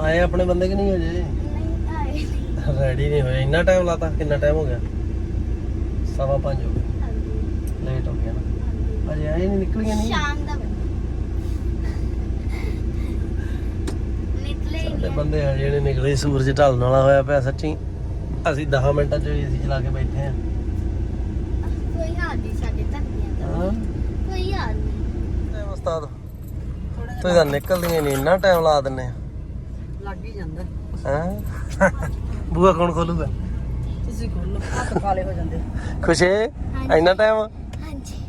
ਆਏ ਆਪਣੇ ਬੰਦੇ ਕਿ ਨਹੀਂ ਆਏ ਰੈਡੀ ਨਹੀਂ ਹੋਏ। ਇੰਨਾ ਟਾਈਮ ਲਾਤਾ? ਕਿੰਨਾ ਟਾਈਮ ਹੋ ਗਿਆ? ਸਵਾ ਪੰਜ ਹੋ ਗਏ। ਲੇਟ ਹੋ ਗਿਆ ਨਾ। ਅਜੇ ਆਏ ਨਹੀਂ ਨਿਕਲੀਆਂ ਨਹੀਂ? ਸ਼ਾਮ ਦਾ ਨਿਕਲੇ ਹੀ ਸਾਡੇ ਨਹੀਂ ਬੰਦੇ ਹਜੇ ਨਹੀਂ ਨਿਕਲੇ ਸੂਰਜ ਢਲਣ ਵਾਲਾ ਹੋਇਆ ਪਿਆ ਸੱਚੀ। ਅਸੀਂ 10 ਮਿੰਟਾਂ ਚ ਏਸੀ ਚਲਾ ਕੇ ਬੈਠੇ ਆ। ਕੋਈ ਹਾਲ ਨਹੀਂ ਸਾਡੇ ਧਰਤੀਆਂ ਦਾ ਕੋਈ ਹਾਲ ਨਹੀਂ ਉਸਤਾਦ ਤੁਸੀਂ ਤਾਂ ਨਿਕਲਦੀਆਂ ਨਹੀਂ ਇੰਨਾ ਟਾਈਮ ਲਾ ਦਿੰਨੇ ਆ। ਲੱਗ ਹੀ ਜਾਂਦਾ। ਹਾਂ? ਬੂਆ ਕੌਣ ਖੋਲੂਗਾ? ਤੁਸੀਂ ਖੋਲੋ ਹੱਥ ਕਾਲੇ ਹੋ ਜਾਂਦੇ। ਖੁਸ਼ੇ। ਇੰਨਾ ਟਾਈਮ ਹਾਂਜੀ।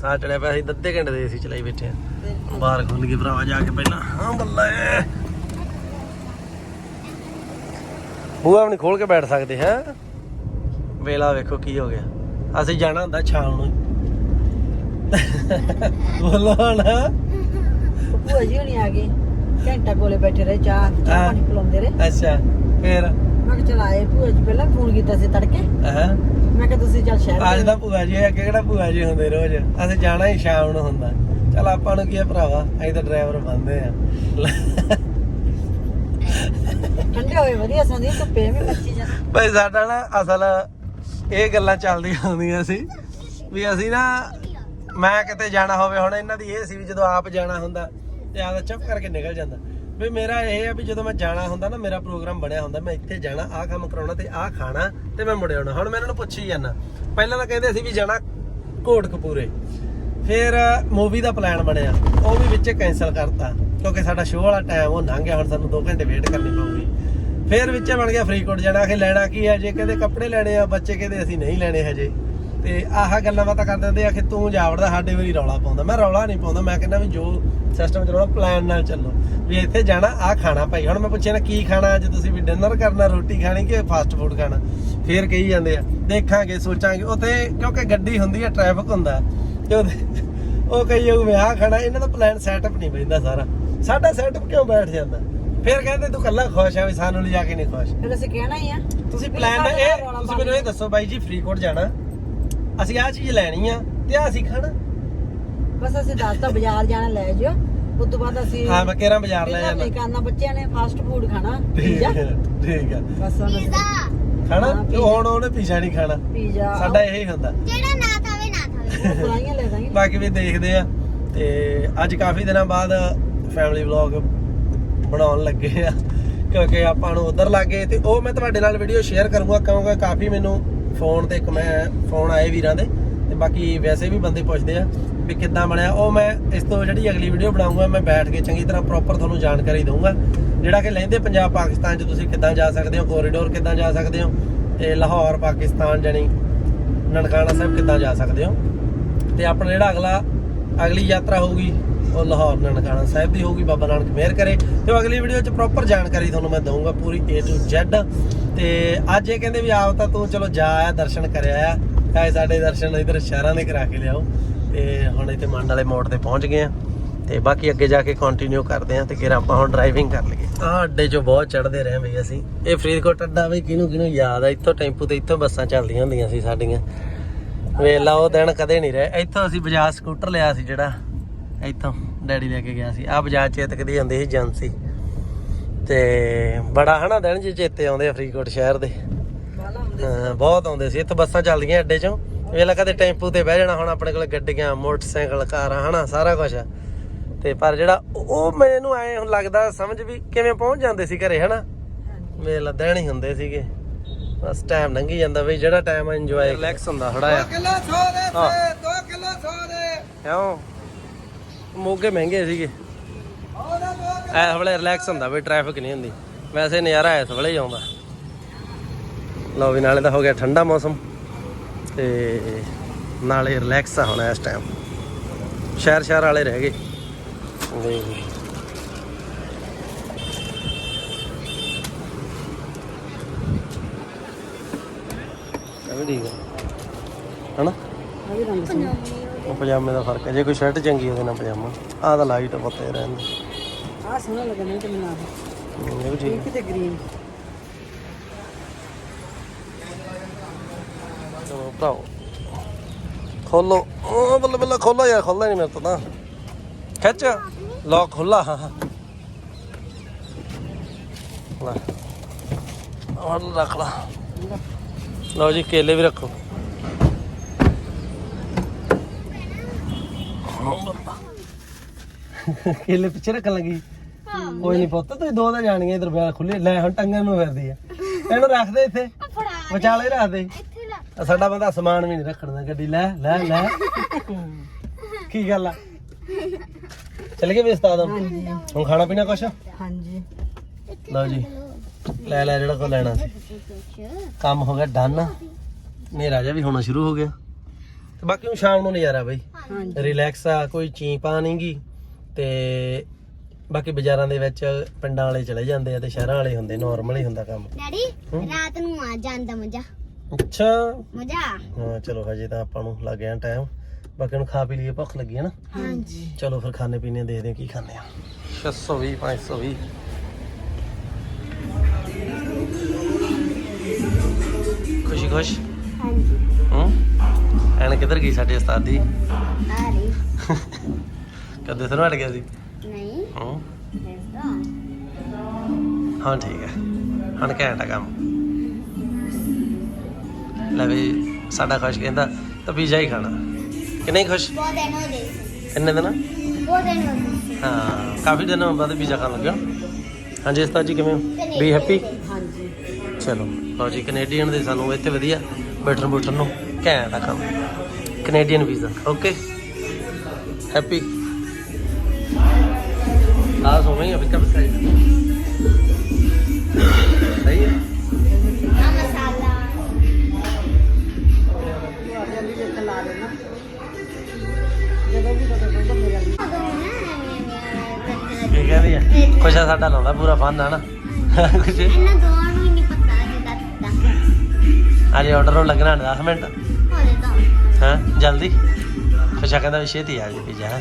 ਸਾਹ ਚੜਿਆ ਪਿਆ ਅਸੀਂ ਅੱਧੇ ਘੰਟੇ ਦੇ ਏਸੀ ਚਲਾਈ ਬੈਠੇ ਆ। ਤੇ ਬਾਹਰ ਖੁੱਲ ਗਈ ਭਰਾਵਾ ਜਾ ਕੇ ਪਹਿਲਾਂ ਹਾਂ ਬੱਲੇ ਬੂਆ ਵੀ ਨਹੀਂ ਖੋਲ ਕੇ ਬੈਠ ਸਕਦੇ ਹੈ? ਵੇਲਾ ਵੇਖੋ ਕੀ ਹੋ ਗਿਆ। ਅਸੀਂ ਜਾਣਾ ਹੁੰਦਾ ਸ਼ਾਮ ਨੂੰ। ਬੋਲੋ ਨਾ ਉਹ ਭੂਆ ਜੀ ਹੁਣੀ ਆ ਗਏ ਘੰਟਾ ਕੋਲੇ ਬੈਠੇ ਰਹੇ ਚਾਹ। ਪਾਣੀ ਪਿਲਾਉਂਦੇ ਰਹੇ। ਅੱਛਾ ਫੇਰ? ਮੈਂ ਕਿਹਾ ਚਲ ਆਏ ਭੂਆ ਜੀ ਪਹਿਲਾਂ ਫੋਨ ਕੀਤਾ ਸੀ ਤੜਕੇ। ਹਾਂ। ਮੈਂ ਕਿਹਾ ਤੁਸੀਂ ਚੱਲ ਸ਼ਹਿਰ ਅੱਜ। ਦਾ ਭੂਆ ਜੀ ਅੱਗੇ ਕਿਹੜਾ ਭੂਆ ਜੀ ਹੁੰਦੇ ਰੋਜ਼? ਅਸੀਂ ਜਾਣਾ ਹੀ ਸ਼ਾਮ ਨੂੰ ਹੁੰਦਾ। ਚਲ ਆਪਾਂ ਨੂੰ ਕੀ ਆ ਭਰਾਵਾ? ਅਸੀਂ ਤਾਂ ਡਰਾਈਵਰ ਬੰਦੇ ਆ। ਠੰਡੇ ਹੋਏ ਵਧੀਆ ਸੌਂਦੀ ਧੁੱਪੇ ਵੀ ਬੱਚੀ ਜਾਂ। ਭਾਈ ਸਾਡਾ ਨਾ ਅਸਲ ਇਹ ਗੱਲਾਂ ਚੱਲਦੀਆਂ ਹੁੰਦੀਆਂ ਸੀ ਵੀ ਅਸੀਂ ਨਾ ਮੈਂ ਕਿਤੇ ਜਾਣਾ ਹੋਵੇ ਹੁਣ ਇਹਨਾਂ ਦੀ ਇਹ ਸੀ ਵੀ ਜਦੋਂ ਆਪ ਜਾਣਾ ਹੁੰਦਾ ਤੇ ਆਦਾ ਚੁੱਪ ਕਰਕੇ ਨਿਕਲ ਜਾਂਦਾ। ਵੀ ਮੇਰਾ ਇਹ ਆ ਵੀ ਜਦੋਂ ਮੈਂ ਜਾਣਾ ਹੁੰਦਾ ਨਾ, ਮੇਰਾ ਪ੍ਰੋਗਰਾਮ ਬਣਿਆ ਹੁੰਦਾ, ਮੈਂ ਇੱਥੇ ਜਾਣਾ, ਆਹ ਕੰਮ ਕਰਾਉਣਾ ਤੇ ਆਹ ਖਾਣਾ ਤੇ ਮੈਂ ਮੁੜ ਆਉਣਾ। ਹੁਣ ਮੈਂ ਇਹਨਾਂ ਨੂੰ ਪੁੱਛੀ ਜਾਂਦਾ। ਪਹਿਲਾਂ ਤਾਂ ਕਹਿੰਦੇ ਸੀ ਵੀ ਜਾਣਾ ਕੋਟਕਪੂਰੇ ਫਿਰ ਮੂਵੀ ਦਾ ਪਲਾਨ ਬਣਿਆ। ਉਹ ਵੀ ਵਿੱਚ ਕੈਨਸਲ ਕਰਤਾ। ਕਿਉਂਕਿ ਸਾਡਾ ਸ਼ੋਅ ਵਾਲਾ ਟਾਈਮ ਉਹ ਲੰਘ ਗਿਆ, ਹੁਣ ਸਾਨੂੰ 2 ਘੰਟੇ ਵੇਟ ਕਰਨੀ ਪਊਗੀ। ਫਿਰ ਵਿੱਚ ਬਣ ਗਿਆ ਫਰੀਦਕੋਟ ਜਾਣਾ। ਕਿ ਲੈਣਾ ਕੀ ਹੈ? ਜੇ ਕਹਿੰਦੇ ਕੱਪੜੇ ਲੈਣੇ ਆ, ਬੱਚੇ ਕਹਿੰਦੇ ਅਸੀਂ ਨਹੀਂ ਲੈਣੇ ਹਜੇ। ਤੇ ਆਹ ਗੱਲਾਂ ਬਾਤਾਂ ਕਰ ਦਿੰਦੇ ਆ ਕਿ ਤੂੰ ਜਾਵੜਦਾ ਸਾਡੇ ਵਾਰੀ ਰੌਲਾ ਪਾਉਂਦਾ। ਮੈਂ ਰੌਲਾ ਨਹੀਂ ਪਾਉਂਦਾ ਮੈਂ ਕਹਿੰਦਾ ਵੀ ਜੋ ਸਿਸਟਮ ਚਲਾਉਣਾ ਪਲਾਨ ਨਾਲ ਚੱਲੋ। ਵੀ ਇੱਥੇ ਜਾਣਾ ਆਹ ਖਾਣਾ ਭਾਈ। ਹੁਣ ਮੈਂ ਪੁੱਛਿਆ ਨਾ ਕੀ ਖਾਣਾ ਅੱਜ ਤੁਸੀਂ? ਵੀ ਡਿਨਰ ਕਰਨਾ ਰੋਟੀ ਖਾਣੀ ਕਿ ਫਾਸਟ ਫੂਡ ਖਾਣਾ? ਫੇਰ ਕਹੀ ਜਾਂਦੇ ਆ ਦੇਖਾਂਗੇ ਸੋਚਾਂਗੇ। ਉੱਥੇ ਕਿਉਂਕਿ ਗੱਡੀ ਹੁੰਦੀ ਆ ਟ੍ਰੈਫਿਕ ਹੁੰਦਾ। ਤੇ ਉਹ ਕਹੀ ਜਾਊ ਮੈਂ ਆਹ ਖਾਣਾ ਇਹਨਾਂ ਦਾ ਪਲਾਨ ਸੈਟਅਪ ਨਹੀਂ ਬੈਂਦਾ ਸਾਰਾ। ਸਾਡਾ ਸੈਟਅਪ ਕਿਉਂ ਬੈਠ ਜਾਂਦਾ? ਫਿਰ ਕਹਿੰਦੇ ਤੂੰ ਕੱਲਾ ਖੁਸ਼ ਆ ਵੀ ਸਾਨੂੰ ਲਿਜਾ ਕੇ ਨਹੀਂ ਖੁਸ਼? ਫਿਰ ਅਸੀਂ ਕਹਿਣਾ ਹੀ ਆ। ਤੁਸੀਂ ਪਲਾਨ ਇਹ ਤੁਸੀਂ ਮੈਨੂੰ ਇਹ ਦੱਸੋ ਬਾਈ ਜੀ ਫਰੀਦਕੋਟ ਜਾਣਾ? ਅਸੀਂ ਆਹ ਚੀਜ਼ ਲੈਣੀ ਆ ਤੇ ਆਹ ਅਸੀਂ ਖਾਣਾ। ਬਸ ਅਸੀਂ ਦੱਸਤਾ ਬਾਜ਼ਾਰ ਜਾਣਾ ਲੈ ਜਿਓ। ਉਸ ਤੋਂ ਬਾਅਦ ਅਸੀਂ ਹਾਂ ਮੈਂ ਕਿਹੜਾ ਬਾਜ਼ਾਰ ਲੈ ਜਾਣਾ। ਨਹੀਂ ਕਰਨਾ ਬੱਚਿਆਂ ਨੇ ਫਾਸਟ ਫੂਡ ਖਾਣਾ। ਠੀਕ ਹੈ ਠੀਕ ਹੈ ਬਸ ਹੁਣ ਪੀਜ਼ਾ। ਖਾਣਾ? ਤੇ ਹੁਣ ਉਹਨੇ ਪੀਜ਼ਾ ਨਹੀਂ ਖਾਣਾ। ਪੀਜ਼ਾ। ਸਾਡਾ ਇਹ ਹੀ ਹੁੰਦਾ। ਜਿਹੜਾ ਨਾ ਥਾਵੇ ਨਾ ਥਾਵੇ ਫਰਾਈਆਂ ਲੈ ਦਾਂਗੇ। ਬਾਕੀ ਵੀ ਦੇਖਦੇ ਆ। ਤੇ ਅੱਜ ਕਾਫੀ ਦਿਨਾਂ ਬਾਅਦ ਫੈਮਿਲੀ ਵਲੌਗ ਬਣਾਉਣ ਲੱਗੇ ਆ। ਕਿਉਂਕਿ ਆਪਾਂ ਨੂੰ ਉਧਰ ਲੱਗੇ ਤੇ ਉਹ ਮੈਂ ਤੁਹਾਡੇ ਨਾਲ ਵੀਡੀਓ ਸ਼ੇਅਰ ਕਰੂੰਗਾ। ਕਿਉਂਕਿ ਕਾਫੀ ਮੈਨੂੰ ਫੋਨ ਤੇ ਮੈਂ ਫੋਨ ਆਏ ਵੀਰਾਂ ਦੇ ਤੇ ਬਾਕੀ ਵੈਸੇ ਵੀ ਬੰਦੇ ਪੁੱਛਦੇ ਆ ਵੀ ਕਿੱਦਾਂ ਬਣਿਆ। ਉਹ ਮੈਂ ਇਸ ਤੋਂ ਜਿਹੜੀ ਅਗਲੀ ਵੀਡੀਓ ਬਣਾਉਂਗਾ ਮੈਂ ਬੈਠ ਕੇ ਚੰਗੀ ਤਰ੍ਹਾਂ ਪ੍ਰੋਪਰ ਤੁਹਾਨੂੰ ਜਾਣਕਾਰੀ ਦਊਂਗਾ। ਜਿਹੜਾ ਕਿ ਲਹਿੰਦੇ ਪੰਜਾਬ ਪਾਕਿਸਤਾਨ 'ਚ ਤੁਸੀਂ ਕਿੱਦਾਂ ਜਾ ਸਕਦੇ ਹੋ ਕੋਰੀਡੋਰ ਕਿੱਦਾਂ ਜਾ ਸਕਦੇ ਹੋ ਤੇ ਲਾਹੌਰ, ਪਾਕਿਸਤਾਨ ਜਾਣੀ ਨਨਕਾਣਾ ਸਾਹਿਬ ਕਿੱਦਾਂ ਜਾ ਸਕਦੇ ਹੋ। ਤੇ ਆਪਣਾ ਜਿਹੜਾ ਅਗਲਾ, ਅਗਲੀ ਯਾਤਰਾ ਹੋਊਗੀ ਉਹ ਲਾਹੌਰ ਨਨਕਾਣਾ ਸਾਹਿਬ ਦੀ ਹੋਊਗੀ, ਬਾਬਾ ਨਾਨਕ ਮਿਹਰ ਕਰੇ। ਤੇ ਅਗਲੀ ਵੀਡੀਓ 'ਚ ਪ੍ਰੋਪਰ ਜਾਣਕਾਰੀ ਤੁਹਾਨੂੰ ਮੈਂ ਦਊਂਗਾ ਪੂਰੀ A to Z ਤੇ ਅੱਜ ਇਹ ਕਹਿੰਦੇ ਵੀ ਆਪ ਤਾਂ ਤੂੰ ਚਲੋ ਜਾ ਆ ਦਰਸ਼ਨ ਕਰਿਆ ਆ ਐ ਸਾਡੇ ਦਰਸ਼ਨ ਇਧਰ ਸ਼ਹਿਰਾਂ ਦੇ ਕਰਾ ਕੇ ਲਿਆਓ। ਤੇ ਹੁਣ ਇੱਥੇ ਮੰਡ ਵਾਲੇ ਮੋੜ ਤੇ ਪਹੁੰਚ ਗਏ ਆ। ਤੇ ਬਾਕੀ ਅੱਗੇ ਜਾ ਕੇ ਕੰਟੀਨਿਊ ਕਰਦੇ ਆ ਤੇ ਫਿਰ ਆਪਾਂ ਹੁਣ ਡਰਾਈਵਿੰਗ ਕਰ ਲਈਏ। ਆਹ ਅੱਡੇ 'ਚੋਂ ਬਹੁਤ ਚੜਦੇ ਰਹੇ ਬਈ ਅਸੀਂ। ਇਹ ਫਰੀਦਕੋਟ ਅੱਡਾ ਬਈ ਕਿਹਨੂੰ ਕਿਹਨੂੰ ਯਾਦ ਆ? ਇੱਥੋਂ ਟੈਂਪੂ ਤੇ ਇੱਥੋਂ ਬੱਸਾਂ ਚੱਲਦੀਆਂ ਹੁੰਦੀਆਂ ਸੀ ਸਾਡੀਆਂ। ਵੇਲਾ ਉਹ ਦਿਨ ਕਦੇ ਨਹੀਂ ਰਹੇ। ਇੱਥੋਂ ਅਸੀਂ ਬਜਾਜ ਸਕੂਟਰ ਲਿਆ ਸੀ ਜਿਹੜਾ। ਇੱਥੋਂ ਡੈਡੀ ਲੈ ਕੇ ਗਿਆ ਸੀ। ਆ ਬਜਾਜ ਚੇਤਕ ਦੀ ਹੁੰਦੀ ਸੀ ਏਜੰਸੀ। ਤੇ ਬੜਾ ਹਨਾ ਦਿਨ ਜੇ ਚੇਤੇ ਆਉਂਦੇ ਆ ਫਰੀਦਕੋਟ ਸ਼ਹਿਰ ਦੇ। ਬਹੁਤ ਆਉਂਦੇ ਸੀ। ਇੱਥੇ ਬੱਸਾਂ ਚੱਲਦੀਆਂ ਅੱਡੇ 'ਚੋਂ। ਵੇਲਾ ਕਦੇ ਟੈਂਪੂ ਤੇ ਬਹਿ ਜਾਣਾ ਹੁਣ ਆਪਣੇ ਕੋਲ ਗੱਡੀਆਂ ਮੋਟਰਸਾਈਕਲ ਕਾਰਾਂ ਹਨਾ ਸਾਰਾ ਕੁਝ ਤੇ ਪਰ ਜਿਹੜਾ ਉਹ ਮੈਨੂੰ ਐ ਹੁਣ ਲੱਗਦਾ ਸਮਝ ਵੀ ਕਿਵੇਂ ਪਹੁੰਚ ਜਾਂਦੇ ਸੀ ਘਰੇ ਹਨਾ? ਵੇਲਾ ਦਿਨ ਹੀ ਹੁੰਦੇ ਸੀਗੇ। ਬਸ ਟਾਈਮ ਲੰਘੀ ਜਾਂਦਾ ਬਈ ਜਿਹੜਾ ਟਾਈਮ ਇੰਜੋਏ ਰਿਲੈਕਸ ਹੁੰਦਾ ਥੋੜਾ ਆ ਕਿਲੋ ਸੌ ਦੇ ਹਾਂ। 2 ਕਿਲੋ ਸੌ ਦੇ। ਕਿਉਂ? ਮੋਗੇ ਮਹਿੰਗੇ ਸੀਗੇ। ਐਸ ਵੇਲੇ ਰਿਲੈਕਸ ਹੁੰਦਾ ਵੀ ਟ੍ਰੈਫਿਕ ਨਹੀਂ ਹੁੰਦੀ। ਵੈਸੇ ਨਜ਼ਾਰਾ ਇਸ ਵੇਲੇ ਹੀ ਆਉਂਦਾ। ਲਓ ਵੀ, ਨਾਲੇ ਤਾਂ ਹੋ ਗਿਆ ਠੰਡਾ ਮੌਸਮ। ਤੇ ਨਾਲੇ ਰਿਲੈਕਸ ਆ ਹੁਣ ਇਸ ਟਾਈਮ ਸ਼ਹਿਰ ਸ਼ਹਿਰ ਵਾਲੇ ਰਹਿ ਗਏ। ਵੀ ਠੀਕ ਆ। ਹਨਾ? ਆ ਉਹ ਪਜਾਮੇ ਦਾ ਫ਼ਰਕ ਹੈ। ਜੇ ਕੋਈ ਸ਼ਰਟ ਚੰਗੀ ਉਹਦੇ ਨਾਲ ਪਜਾਮਾ। ਆਹ ਤਾਂ ਲਾਈਟ ਪੱਤੇ ਰਹਿੰਦੇ ਆ ਸੋਹਣਾ ਲੱਗਣਾ ਤੇ ਮੈਨੂੰ ਇਹ ਵੀ ਠੀਕ ਪਿੰਕ ਤੇ ਗ੍ਰੀਨ ਚਲੋ ਭਰਾਓ ਖੋਲੋ। ਉਹ ਬੱਲੇ ਬੱਲੇ ਖੋਲੋ ਯਾਰ ਖੋਲਦਾ ਨਹੀਂ ਮੇਰੇ ਤੋਂ ਤਾਂ। ਖਿੱਚ। ਲੌਕ ਖੁੱਲਾ ਹਾਂ ਹਾਂ। ਲੈ। ਆਹ ਰੱਖ ਲਾ। ਲਓ ਜੀ ਕੇਲੇ ਵੀ ਰੱਖੋ। ਕੇਲੇ ਪਿੱਛੇ ਰੱਖਣ ਲੱਗੀ। ਕੋਈ ਨਹੀਂ ਪੁੱਤ ਤੁਸੀਂ ਦੋ ਤਾਂ ਜਾਣੀਆਂ ਇਧਰ ਬਿਆਹ ਖੁੱਲੇ ਲੈ ਹੁਣ ਟੰਗਣ ਨੂੰ ਫਿਰਦੀ ਆ। ਇਹਨੂੰ ਰੱਖ ਦੇ ਇੱਥੇ ਵਿਚਾਲੇ ਰੱਖ ਦੇ। ਇੱਥੇ ਲਾ। ਆ ਸਾਡਾ ਬੰਦਾ ਸਮਾਨ ਵੀ ਨਹੀਂ ਰੱਖਣ ਦਾ ਗੱਡੀ ਲੈ ਲੈ ਲੈ। ਕੀ ਗੱਲ ਆ? ਚੱਲ ਗਏ ਵੀ ਉਸਤਾਦ ਹਾਂਜੀ। ਹੁਣ ਖਾਣਾ ਪੀਣਾ ਕੁਛ? ਹਾਂਜੀ। ਲਓ ਜੀ ਲੈ ਲੈ ਜਿਹੜਾ ਕੋ ਲੈਣਾ ਸੀ। ਕੰਮ ਹੋ ਗਿਆ ਡਨ। ਹਨੇਰਾ ਜਿਹਾ ਵੀ ਹੋਣਾ ਸ਼ੁਰੂ ਹੋ ਗਿਆ। ਤੇ ਬਾਕੀ ਹੁਣ ਸ਼ਾਮ ਨੂੰ ਨਜ਼ਾਰਾ ਬਈ। ਹਾਂਜੀ। ਰਿਲੈਕਸ ਆ ਕੋਈ ਚੀਪਾ ਨਹੀਂਗੀ ਤੇ ਬਾਕੀ ਬਾਜ਼ਾਰਾਂ ਦੇ ਵਿੱਚ ਪਿੰਡਾਂ ਵਾਲੇ ਚਲੇ ਜਾਂਦੇ ਆ ਤੇ ਸ਼ਹਿਰਾਂ ਵਾਲੇ ਹੁੰਦੇ ਨਾਰਮਲ ਹੀ ਹੁੰਦਾ ਕੰਮ। ਡੈਡੀ? ਰਾਤ ਨੂੰ ਆ ਜਾਂਦਾ ਮਜ਼ਾ। ਅੱਛਾ। ਮਜ਼ਾ? ਹਾਂ ਚਲੋ ਹਜੇ ਤਾਂ ਆਪਾਂ ਨੂੰ ਲੱਗ ਗਿਆ ਟਾਈਮ ਬਾਕੀ ਹੁਣ ਖਾ ਪੀ ਲਈਏ ਭੁੱਖ ਲੱਗੀ ਹੈ ਨਾ? ਹਾਂਜੀ। ਚਲੋ ਫਿਰ ਖਾਣੇ ਪੀਣੇ ਦੇਖਦੇ ਹਾਂ ਕੀ ਖਾਣੇ ਆ। 620 520 ਖੁਸ਼ੀ ਖੁਸ਼ ਹਾਂਜੀ। ਹੂੰ? ਐਨ ਕਿੱਧਰ ਗਈ ਸਾਡੇ ਉਸਤਾਦ ਦੀ ਆ ਰਹੀ ਕਦੇ ਤੁਹਾਨੂੰ ਹਟ ਗਿਆ ਸੀ? ਨਹੀਂ। ਹੂੰ। ਦੱਸੋ ਹਾਂ ਠੀਕ ਹੈ। ਹੁਣ ਘੈਂਟ ਕੰਮ। ਲੈ ਵੀ ਸਾਡਾ ਖੁਸ਼ ਕਹਿੰਦਾ ਤਾਂ ਪੀਜ਼ਾ ਹੀ ਖਾਣਾ। ਕਿ ਨਹੀਂ ਖੁਸ਼? ਬਹੁਤ ਦਿਨ ਹੋ ਗਏ। ਸੀ। ਕਿੰਨੇ ਦਿਨ? ਬਹੁਤ ਦਿਨ ਹੋ ਗਏ। ਸੀ। ਹਾਂ ਕਾਫੀ ਦਿਨਾਂ ਬਾਅਦ ਪੀਜ਼ਾ ਖਾਣ ਲੱਗਾ ਹਾਂਜੀ ਉਸਤਾਦ ਜੀ ਕਿਵੇਂ ਹੋ? ਬੀ ਹੈਪੀ ਹਾਂਜੀ। ਚਲੋ ਲਓ ਜੀ ਕੈਨੇਡੀਅਨ ਦੇ ਸਾਨੂੰ ਇੱਥੇ ਵਧੀਆ ਬੈਠਣ ਬੁੱਠਣ ਨੂੰ। ਘੈਂਟ ਆ ਕੰਮ। ਕੈਨੇਡੀਅਨ ਵੀਜ਼ਾ ਓਕੇ ਹੈਪੀ ਆ ਸੋਵੇਂ ਅਭੀ ਕਬ ਸਹੀ ਸਹੀ ਹੈ? ਕੀ ਕਹਿੰਦੀ ਆ ਕੁਛ ਸਾਡਾ ਲਾਉਂਦਾ ਪੂਰਾ ਫਨ ਆ ਨਾ। ਕੁਛ? ਇਹਨਾਂ ਦੋਵਾਂ ਨੂੰ ਹੀ ਨਹੀਂ ਪਤਾ ਜਿੱਦਾਂ ਅਜੇ ਆਰਡਰ ਲੱਗਣਾ 10 ਮਿੰਟ। ਕਹਿੰਦਾ ਵੀ ਛੇਤੀ ਆ ਜੀ ਪੀਜ਼ਾ ਹੈਂ।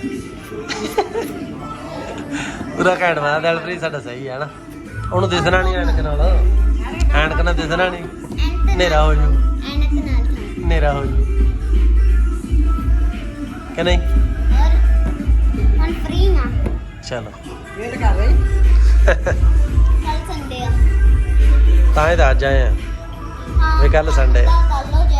ਪੂਰਾ ਘੈਂਟ ਮਾਰਾ ਦਿਲਪ੍ਰੀਤ ਸਾਡਾ ਸਹੀ ਹੈ ਨਾ ਉਹਨੂੰ ਦਿਸਣਾ ਨਹੀਂ ਐਨਕ ਨਾਲ। ਐਨਕ ਨਾਲ ਦਿਸਣਾ ਨਹੀਂ ਹਨੇਰਾ ਹੋ ਜੂ ਐਨਕ ਨਾਲ ਤਾਂ ਹਨੇਰਾ ਹੋ ਜੂ ਕਿ ਨਹੀਂ? ਹੁਣ ਫ੍ਰੀ ਨਾ ਚਲੋ। ਵੇਟ ਕਰ ਰਹੀ ਕੱਲ ਸੰਡੇ ਆ। ਤਾਂ ਹੀ ਤਾਂ ਅੱਜ ਆਏ ਆ। ਵੀ ਕੱਲ੍ਹ Sunday ਆ।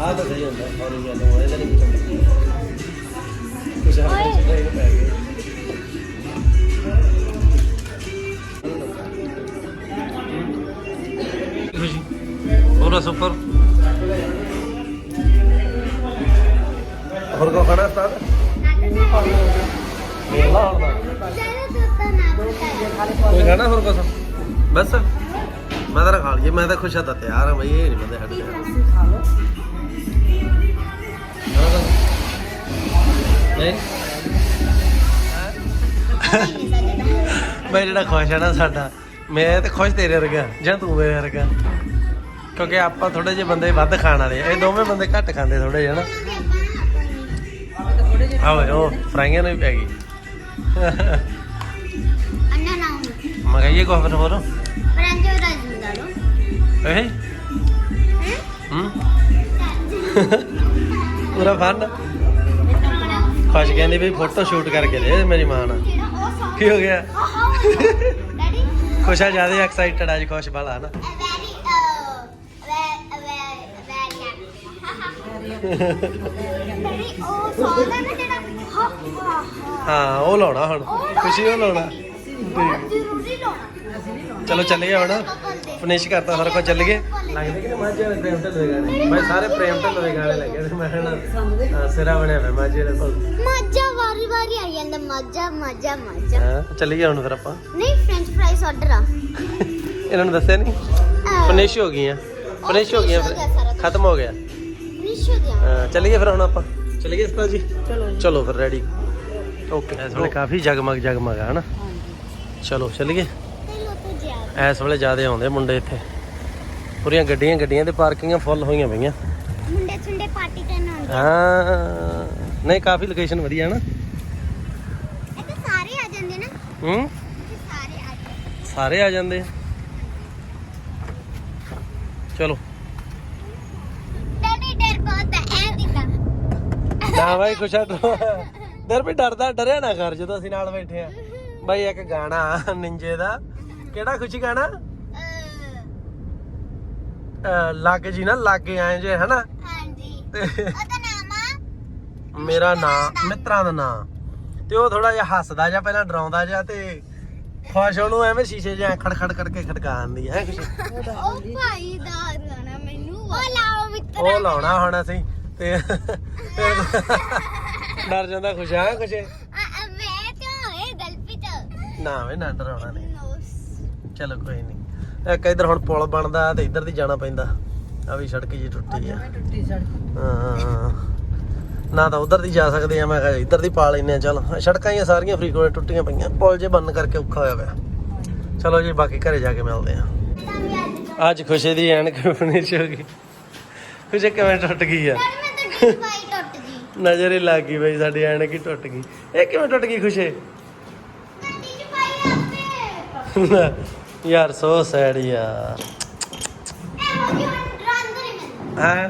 ਆ ਤਾਂ ਸਹੀ ਹੁੰਦਾ ਔਰ ਇਹ ਗੱਲ ਹੋਏ ਕੋਈ ਖਾਣਾ ਹੋਰ ਕੁਛ? ਬਸ। ਮੈਂ ਤਾਂ ਖਾ ਲਈਏ, ਮੈਂ ਤਾਂ ਖੁਸ਼ ਆ, ਤਾਂ ਤਿਆਰ ਹਾਂ ਬਈ, ਇਹ ਨਹੀਂ ਬੰਦੇ ਹਟ ਨਹੀਂ? ਮੈਂ ਜਿਹੜਾ ਖੁਸ਼ ਹੈ ਨਾ ਸਾਡਾ, ਮੈਂ ਤੇ ਖੁਸ਼ ਤੇਰੇ ਵਰਗਾ, ਜਾਂ ਤੂੰ ਮੇਰੇ ਵਰਗਾ। ਕਿਉਂਕਿ ਆਪਾਂ ਥੋੜੇ ਜਿਹੇ ਬੰਦੇ ਵੱਧ ਖਾਣ ਵਾਲੇ ਆ। ਇਹ ਦੋਵੇਂ ਬੰਦੇ ਘੱਟ ਖਾਂਦੇ ਥੋੜੇ ਜਿਹੇ ਨਾ ਥੋੜੇ ਉਹ ਫਰਾਈਆਂ ਨੂੰ ਵੀ ਪੈ ਗਈ। ਮੈਂ ਕਹੀਏ ਕੋ ਫਿਰ ਹੋਰ ਪਰਾਂਜੋ ਰਾਜਿੰਦਾ ਲੋ ਇਹ ਹੂੰ ਪੂਰਾ ਫਨ ਖੁਸ਼ ਕਹਿੰਦੀ ਵੀ ਫੋਟੋ ਸ਼ੂਟ ਕਰਕੇ ਦੇ ਮੇਰੀ ਮਾਂ ਨਾਲ ਕੀ ਹੋ ਗਿਆ ਡੈਡੀ ਖੁਸ਼ਾ ਜ਼ਿਆਦਾ ਐਕਸਾਈਟਡ ਅੱਜ ਖੁਸ਼ ਵਾਲਾ ਨਾ ਵੈਰੀ ਵੈਰੀ ਡੈਡੀ ਉਹ ਸੌਂਗ ਹੈ ਨਾ ਜਿਹੜਾ ਹਾ ਉਹ ਲਾਉਣਾ ਹੁਣ। ਖੁਸ਼ੀ ਉਹ ਲਾਉਣਾ। ਜ਼ਰੂਰੀ ਲਾਉਣਾ। ਚਲੋ ਚੱਲੀਏ ਹੁਣ। ਫਿਨਿਸ਼ ਕਰਤਾ ਸਾਰਾ ਕੁਝ ਚੱਲ ਗਏ ਲੱਗਦੇ ਕਿ ਮਾਝੇ ਵਾਲੇ ਪ੍ਰੇਮ ਢਿੱਲੋਂ ਦੇ ਗਾਣੇ ਮੈਂ ਸਾਰੇ ਪ੍ਰੇਮ ਢਿੱਲੋਂ ਦੇ ਗਾਣੇ ਲੱਗੇ ਤੇ ਮੈਂ ਸਮਝਦੇ? ਸਿਰਾ ਬਣਿਆ ਮੈਂ ਮਾਝੇ ਵਾਲੇ ਕੋਲ। ਮੱਝਾ ਵਾਰੀ ਵਾਰੀ ਆਈ ਜਾਂਦਾ ਮੱਝਾ ਮੱਝਾ ਮੱਝਾ। ਹਾਂ ਚੱਲੀਏ ਹੁਣ ਫਿਰ ਆਪਾਂ। ਨਹੀਂ ਫ੍ਰੈਂਚ ਫ੍ਰਾਈਜ਼ ਆਰਡਰ ਆ। ਇਹਨਾਂ ਨੂੰ ਦੱਸਿਆ ਨਹੀਂ? ਫਿਨਿਸ਼ ਹੋ ਗਈਆਂ। ਫਿਨਿਸ਼ ਹੋ ਗਈਆਂ ਫਿਰ। ਖਤਮ ਹੋ ਗਿਆ। ਫਿਨਿਸ਼ ਹੋ ਗਿਆ। ਹਾਂ, ਚੱਲੀਏ ਫਿਰ ਹੁਣ ਆਪਾਂ। ਚੱਲੀਏ ਉਸਤਾਦ ਜੀ? ਚਲੋ ਜੀ। ਚਲੋ ਫਿਰ ਰੈਡੀ ਓਕੇ ਥੋੜੇ ਕਾਫੀ ਜਗਮਗ ਜਗਮਗ ਆ ਹਨਾ? ਹਾਂਜੀ। ਚਲੋ ਚੱਲੀਏ। ਇਸ ਵੇਲੇ ਜ਼ਿਆਦੇ ਆਉਂਦੇ ਮੁੰਡੇ ਇੱਥੇ। ਪੂਰੀਆਂ ਗੱਡੀਆਂ ਗੱਡੀਆਂ ਤੇ ਪਾਰਕਿੰਗਾਂ ਫੁੱਲ ਹੋਈਆਂ ਪਈਆਂ। ਮੁੰਡੇ ਛੁੰਡੇ ਪਾਰਟੀ ਕਰਨ ਆਉਂਦੇ। ਹਾਂ। ਨਹੀਂ ਕਾਫੀ ਲੋਕੇਸ਼ਨ ਵਧੀਆ ਹੈ ਨਾ ਇੱਥੇ ਸਾਰੇ ਆ ਜਾਂਦੇ ਨਾ। ਹੂੰ? ਸਾਰੇ ਆ ਜਾਂਦੇ। ਸਾਰੇ ਆ ਜਾਂਦੇ ਆ। ਚਲੋ ਡੈਡੀ ਡਰ ਬਹੁਤ ਹੈ ਐ ਦਿਖਾ ਨਾ ਬਾਈ ਕੁਛ ਦਰ ਵੀ ਡਰਦਾ ਡਰਿਆ ਨਾ ਕਰ ਜਦੋਂ ਅਸੀਂ ਨਾਲ ਬੈਠੇ ਆ। ਬਾਈ ਇੱਕ ਗਾਣਾ ਨਿੰਜੇ ਦਾ। ਕਿਹੜਾ ਖੁਸ਼ੀ ਗਾਣਾ? ਲੱਗ ਜੀ ਨਾ ਲੱਗੇ ਆਏ ਜੇ ਹਨਾ? ਹਾਂਜੀ। ਤੇ ਉਹਦਾ ਨਾਮ ਆ? ਮੇਰਾ ਨਾਂ ਮਿੱਤਰਾਂ ਦਾ ਨਾਂ। ਤੇ ਉਹ ਥੋੜਾ ਜਿਹਾ ਹੱਸਦਾ ਜਾਂ ਪਹਿਲਾਂ ਡਰਾਉਂਦਾ ਜਾਂ ਤੇ ਖੁਸ਼ ਉਹਨੂੰ ਐਵੇਂ ਸ਼ੀਸ਼ੇ ਜਿਹਾ ਖੜ ਖੜ ਕਰਕੇ ਖੜਕਾਉਂਦੀ ਹੈ ਖੁਸ਼ੀ? ਉਹ ਭਾਈ ਦਾ ਗਾਣਾ ਮੈਨੂੰ ਉਹ ਲਾਓ ਮਿੱਤਰ ਉਹ ਲਾਉਣਾ ਹੁਣ ਅਸੀਂ। ਤੇ ਡਰ ਜਾਂਦਾ ਖੁਸ਼ ਆ ਖੁਸ਼ ਮੈਂ ਤਾਂ ਇਹ ਗਲਪੀ ਚ ਨਾ ਵੇ ਨਾ ਡਰਾਉਣਾ ਨਹੀਂ। ਚਲੋ ਕੋਈ ਨਹੀਂ। ਇੱਕ ਇਧਰ ਹੁਣ ਪੁਲ ਬਣਦਾ ਤੇ ਇਧਰ ਦੀ ਜਾਣਾ ਪੈਂਦਾ। ਆ ਵੀ ਸੜਕ ਜੀ ਟੁੱਟੀ ਆ। ਮੈਂ ਟੁੱਟੀ ਸੜਕ। ਹਾਂ। ਨਾ ਤਾਂ ਉਧਰ ਦੀ ਜਾ ਸਕਦੇ ਆ ਮੈਂ ਕਿਹਾ ਇੱਧਰ ਦੀ ਪਾ ਲੈਨੇ ਆ ਚਲ। ਸੜਕਾਂ ਹੀ ਸਾਰੀਆਂ ਫਰੀਦਕੋਟ ਟੁੱਟੀਆਂ ਪਈਆਂ। ਪੁਲ ਜੇ ਬੰਦ ਕਰਕੇ ਔਖਾ ਹੋਇਆ ਪਿਆ। ਚਲੋ ਜੀ ਬਾਕੀ ਘਰੇ ਜਾ ਕੇ ਮਿਲਦੇ ਆ। ਤਾਂ ਅੱਜ ਖੁਸ਼ੀ ਦੀ ਐਨਕ ਫਿਨਿਸ਼ ਹੋ ਗਈ ਖੁਸ਼ੀ ਕਿਵੇਂ ਟੁੱਟ ਗਈ ਆ? ਟੁੱਟ ਗਈ। ਨਜ਼ਰ ਹੀ ਲੱਗ ਗਈ ਬਈ ਸਾਡੀ ਐਨਕ ਹੀ ਟੁੱਟ ਗਈ। ਇਹ ਕਿਵੇਂ ਟੁੱਟ ਗਈ ਖੁਸ਼ੀ? ਗੱਡੀ ਚ ਪਾਈ ਆਪੇ ਯਾਰ ਸੋ ਸੈਡ ਯਾਰ। ਇਹੋ ਜਿਹੇ ਹੁਣ ਰੰਗ ਨਹੀਂ ਮਿਲਦਾ। ਹਾਂ?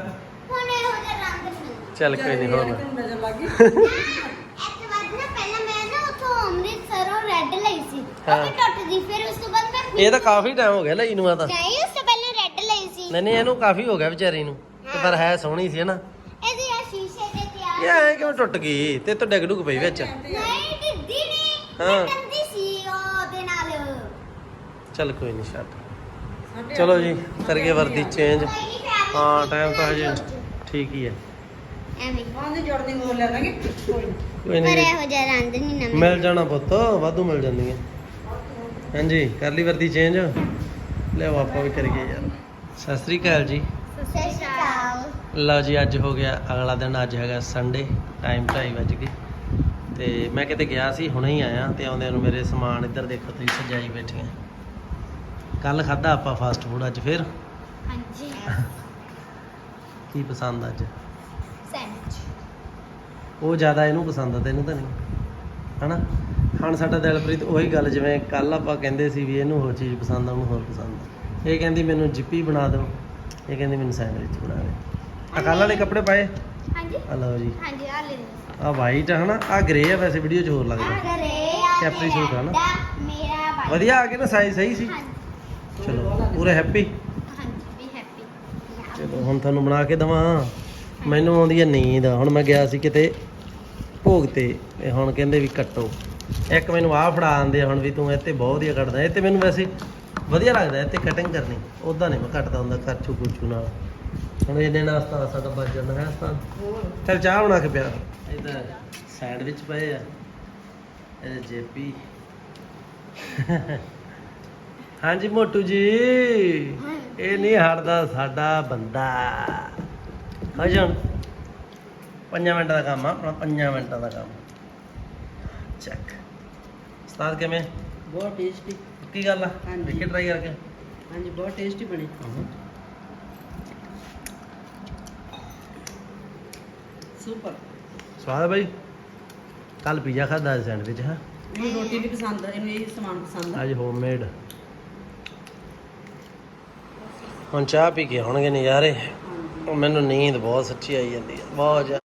ਹੁਣ ਇਹੋ ਜਿਹਾ ਰੰਗ ਨਹੀਂ ਮਿਲਦਾ। ਚੱਲ ਕੋਈ ਨਹੀਂ ਹੁਣ ਨਜ਼ਰ ਲੱਗ ਗਈ। ਇੱਕ ਵਾਰ ਨਾ ਪਹਿਲਾਂ ਮੈਂ ਨਾ ਉੱਥੋਂ ਅੰਮ੍ਰਿਤਸਰੋਂ ਰੈੱਡ ਲਈ ਸੀ। ਉਹ ਹਾਂ। ਵੀ ਟੁੱਟ ਗਈ ਫਿਰ ਉਸ ਤੋਂ ਬਾਅਦ ਮੈਂ ਇਹ ਤਾਂ ਕਾਫੀ ਟਾਈਮ ਹੋ ਗਿਆ ਲਈ ਨੂੰ ਆ ਤਾਂ ਨਹੀਂ ਉਸ ਤੋਂ ਪਹਿਲਾਂ ਰੈੱਡ ਲਈ ਸੀ। ਨਹੀਂ ਨਹੀਂ ਇਹਨੂੰ ਕਾਫੀ ਹੋ ਗਿਆ ਵਿਚਾਰੀ ਨੂੰ। ਤੇ ਪਰ ਹੈ। ਸੋਹਣੀ ਸੀ ਨਾ ਇਹਦੇ ਆ ਸ਼ੀਸ਼ੇ ਦੇ ਤਿਆਰ ਇਹ ਐ ਕਿਵੇਂ ਟੁੱਟ ਗਈ? ਤੇ ਤਾਂ ਡਿੱਗ ਡੁੱਗ ਪਈ ਵਿੱਚ। ਨਹੀਂ ਡਿੱਦੀ ਨਹੀਂ। ਹਾਂ। ਟੰਦੀ ਸੀ ਉਹਦੇ ਨਾਲ। ਚੱਲ ਕੋਈ ਨਹੀਂ ਛੱਡ। ਚਲੋ ਜੀ ਕਰੀਏ ਵਰਦੀ ਚੇਂਜ ਹਾਂ ਟਾਈਮ ਤਾਂ ਹਜੇ ਠੀਕ ਹੀ ਹੈ। ਐਵੇਂ। ਜੋੜਨੀ ਮੋਲ ਲੈ ਲਾਂਗੇ। ਕੋਈ ਨੀ। ਕੋਈ ਪਰ ਨਹੀਂ ਇਹੋ ਜਿਹਾ ਰੰਗ ਨਹੀਂ ਨਾ ਮਿਲ ਜਾਣਾ ਪੁੱਤ ਵਾਧੂ ਮਿਲ ਜਾਂਦੀਆਂ। ਹਾਂਜੀ ਕਰ ਲਈ ਵਰਦੀ ਚੇਂਜ ਲਿਆਓ ਆਪਾਂ ਵੀ ਕਰੀਏ ਯਾਰ। ਸਤਿ ਸ੍ਰੀ ਅਕਾਲ ਜੀ। ਸਤਿ ਸ਼੍ਰੀ ਅਕਾਲ। ਲਓ ਜੀ ਅੱਜ ਹੋ ਗਿਆ ਅਗਲਾ ਦਿਨ ਅੱਜ ਹੈਗਾ ਸੰਡੇ ਟਾਈਮ 2:30 ਵੱਜ ਗਏ। ਤੇ ਮੈਂ ਕਿਤੇ ਗਿਆ ਸੀ ਹੁਣੇ ਹੀ ਆਇਆ ਤੇ ਆਉਂਦਿਆਂ ਨੂੰ ਮੇਰੇ ਸਮਾਨ ਇੱਧਰ ਦੇਖੋ ਤੁਸੀਂ ਸਜਾਈ ਬੈਠੀਆਂ ਕੱਲ ਖਾਦਾ ਆਪਾਂ ਫਾਸਟ ਫੂਡ ਅੱਜ ਫਿਰ? ਹਾਂਜੀ। ਕੀ ਪਸੰਦ ਅੱਜ? ਸੈਂਡਵਿਚ ਉਹ ਜ਼ਿਆਦਾ ਇਹਨੂੰ ਪਸੰਦ ਆ ਤੈਨੂੰ ਤਾਂ ਨਹੀਂ? ਹਨਾ? ਹੁਣ ਸਾਡਾ ਦਿਲਪ੍ਰੀਤ ਉਹੀ ਗੱਲ ਜਿਵੇਂ ਕੱਲ ਆਪਾਂ ਕਹਿੰਦੇ ਸੀ ਵੀ ਇਹਨੂੰ ਹੋਰ ਚੀਜ਼ ਪਸੰਦ ਆ ਉਹਨੂੰ ਹੋਰ ਪਸੰਦ ਆ। ਇਹ ਕਹਿੰਦੀ ਮੈਨੂੰ ਜਿੱਪੀ ਬਣਾ ਦਿਓ ਇਹ ਕਹਿੰਦੀ ਮੈਨੂੰ ਸੈਂਡਵਿਚ ਬਣਾ ਦੇ ਆ ਕੱਲ ਵਾਲੇ ਕੱਪੜੇ ਪਾਏ? ਹਾਂਜੀ। ਆ ਲਓ ਜੀ। ਹਾਂਜੀ ਆ ਲੈ ਲਓ। ਆ ਵਾਈਟ ਆ ਹਨਾ? ਆ ਗ੍ਰੇ ਆ ਵੈਸੇ ਵੀਡੀਓ 'ਚ ਹੋਰ ਲੱਗਦਾ। ਅਗਰੇ ਕੈਪਰੀ ਸੂਟ ਆ ਨਾ? ਮੇਰਾ ਬਾਈ ਵਧੀਆ ਆ ਗਏ ਨਾ ਸਾਈਜ਼ ਸਹੀ ਸੀ। ਹਾਂਜੀ। ਚਲੋ ਪੂਰੇ ਹੈਪੀ ਹਾਂਜੀ ਵੀ ਹੈਪੀ ਚਲੋ ਹੁਣ ਤੁਹਾਨੂੰ ਬਣਾ ਕੇ ਦਵਾਂ। ਮੈਨੂੰ ਆਉਂਦੀ ਹੈ ਨੀਂਦ। ਹੁਣ ਮੈਂ ਗਿਆ ਸੀ ਕਿਤੇ ਭੋਗ ਤੇ ਇਹ ਹੁਣ ਕਹਿੰਦੇ ਵੀ ਕੱਟੋ। ਇੱਕ ਮੈਨੂੰ ਆਹ ਫੜਾ ਆਂਦੇ ਹੁਣ ਵੀ ਤੂੰ ਇੱਥੇ ਬਹੁਤ ਵਧੀਆ ਕੱਟਦਾ। ਇਹ ਤੇ ਮੈਨੂੰ ਵੈਸੇ ਵਧੀਆ ਲੱਗਦਾ ਇੱਥੇ ਕਟਿੰਗ ਕਰਨੀ। ਉਦਾਂ ਨਹੀਂ ਮੈਂ ਕੱਟਦਾ ਹੁੰਦਾ ਕਰਚੂ ਕੁਚੂ ਨਾਲ ਹੁਣ ਇਹਨੇ ਨਾਸਤਾ ਸਾਡਾ ਬਚ ਜਾਂਦਾ ਹੈ ਤਾਂ। ਹੋਰ। ਚਲ ਚਾਹ ਬਣਾ ਕੇ ਪਿਆ। ਇਹਦਾ ਸੈਂਡਵਿਚ ਪਏ ਆ। ਇਹ ਜੇਪੀ। ਹਾਂਜੀ ਮੋਟੂ ਜੀ। ਇਹ ਨਹੀਂ ਹਟਦਾ ਸਾਡਾ ਬੰਦਾ। ਹਜਣ ਪੰਜਾਂ ਮਿੰਟਾਂ ਦਾ ਕੰਮ ਆ ਆਪਣਾ ਪੰਜਾਂ ਮਿੰਟਾਂ ਦਾ ਕੰਮ। ਚੱਕ। ਉਸਤਾਦ ਕਿਵੇਂ? ਬਹੁਤ ਟੇਸਟੀ ਕੀ ਗੱਲ ਆ? ਹਾਂਜੀ। ਦੇਖੀ ਟਰਾਈ ਕਰਕੇ। ਹਾਂਜੀ ਬਹੁਤ ਟੇਸਟੀ ਬਣੀ। ਸੁਪਰ। ਸਵਾਦ ਬਾਈ? ਕੱਲ ਪੀਜ਼ਾ ਖਾਦਾ ਸੈਂਡਵਿਚ ਹੈ? ਇਹਨੂੰ ਰੋਟੀ ਵੀ ਪਸੰਦ ਆ ਇਹਨੂੰ ਇਹ ਸਮਾਨ ਪਸੰਦ ਆ। ਅੱਜ ਹੋਮਮੇਡ ਹੁਣ ਚਾਹ ਪੀ ਕੇ ਹੋਣਗੇ ਨਜ਼ਾਰੇ। ਉਹ ਮੈਨੂੰ ਨੀਂਦ ਬਹੁਤ ਸੱਚੀ ਆਈ ਜਾਂਦੀ ਹੈ ਬਹੁਤ ਜ਼ਿਆਦਾ।